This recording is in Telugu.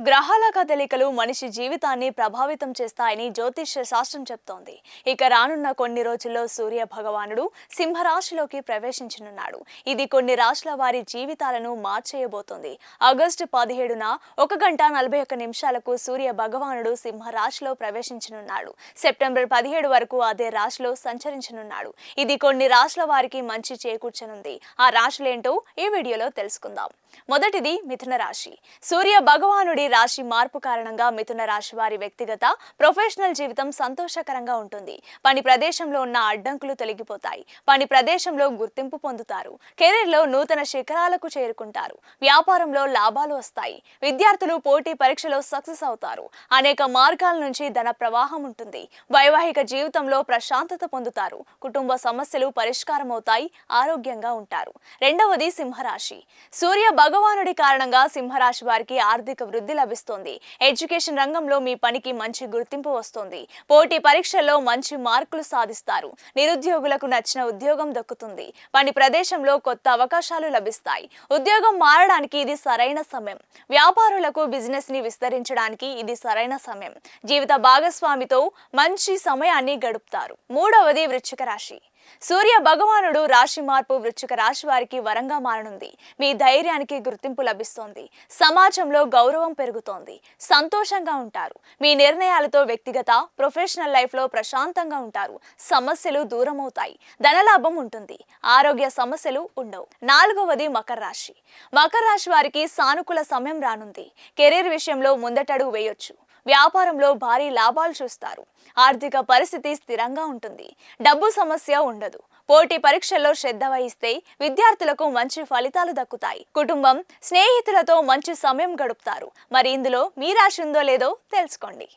గ్రహాల కదలికలు మనిషి జీవితాన్ని ప్రభావితం చేస్తాయని జ్యోతిష్య శాస్త్రం చెప్తోంది. ఇక రానున్న కొన్ని రోజుల్లో సూర్య భగవానుడు సింహరాశిలోకి ప్రవేశించనున్నాడు. ఇది కొన్ని రాశుల వారి జీవితాలను మార్చేయబోతోంది. ఆగస్టు పదిహేడున ఒక గంట నలభై ఒక్క నిమిషాలకు సూర్య భగవానుడు సింహరాశిలో ప్రవేశించనున్నాడు. సెప్టెంబర్ పదిహేడు వరకు అదే రాశిలో సంచరించనున్నాడు. ఇది కొన్ని రాశుల వారికి మంచి చేకూర్చనుంది. ఆ రాశులేంటో ఈ వీడియోలో తెలుసుకుందాం. మొదటిది మిథున రాశి. సూర్య భగవానుడి రాశి మార్పు కారణంగా మిథున రాశి వారి వ్యక్తిగత ప్రొఫెషనల్ జీవితం సంతోషకరంగా ఉంటుంది. పని ప్రదేశంలో ఉన్న అడ్డంకులు తొలగిపోతాయి. పని ప్రదేశంలో గుర్తింపు పొందుతారు. కెరీర్లో నూతన శిఖరాలకు చేరుకుంటారు. వ్యాపారంలో లాభాలు వస్తాయి. విద్యార్థులు పోటీ పరీక్షలో సక్సెస్ అవుతారు. అనేక మార్గాల నుంచి ధన ప్రవాహం ఉంటుంది. వైవాహిక జీవితంలో ప్రశాంతత పొందుతారు. కుటుంబ సమస్యలు పరిష్కారం అవుతాయి ఆరోగ్యంగా ఉంటారు. రెండవది సింహరాశి. సూర్య భగవానుడి కారణంగా సింహరాశి వారికి ఆర్థిక వృద్ధి లభిస్తుంది. ఎడ్యుకేషన్ రంగంలో మీ పనికి మంచి గుర్తింపు వస్తుంది. పోటీ పరీక్షల్లో మంచి మార్కులు సాధిస్తారు. నిరుద్యోగులకు నచ్చిన ఉద్యోగం దక్కుతుంది. పని ప్రదేశంలో కొత్త అవకాశాలు లభిస్తాయి. ఉద్యోగం మారడానికి ఇది సరైన సమయం. వ్యాపారులకు బిజినెస్ని విస్తరించడానికి ఇది సరైన సమయం. జీవిత భాగస్వామితో మంచి సమయాన్ని గడుపుతారు. మూడవది వృశ్చిక రాశి. సూర్య భగవానుడు రాశి మార్పు వృశ్చిక రాశి వారికి వరంగా మారనుంది. మీ ధైర్యానికి గుర్తింపు లభిస్తోంది. సమాజంలో గౌరవం పెరుగుతోంది. సంతోషంగా ఉంటారు. మీ నిర్ణయాలతో వ్యక్తిగత ప్రొఫెషనల్ లైఫ్లో ప్రశాంతంగా ఉంటారు. సమస్యలు దూరం అవుతాయి ధనలాభం ఉంటుంది. ఆరోగ్య సమస్యలు ఉండవు. నాలుగవది మకర రాశి. మకర రాశి వారికి సానుకూల సమయం రానుంది. కెరీర్ విషయంలో ముందటడుగు వేయొచ్చు. వ్యాపారంలో భారీ లాభాలు చూస్తారు. ఆర్థిక పరిస్థితి స్థిరంగా ఉంటుంది. డబ్బు సమస్య ఉండదు. పోటీ పరీక్షల్లో శ్రద్ధ వహిస్తే విద్యార్థులకు మంచి ఫలితాలు దక్కుతాయి. కుటుంబం స్నేహితులతో మంచి సమయం గడుపుతారు. మరి ఇందులో మీ రాశి ఉందో లేదో తెలుసుకోండి.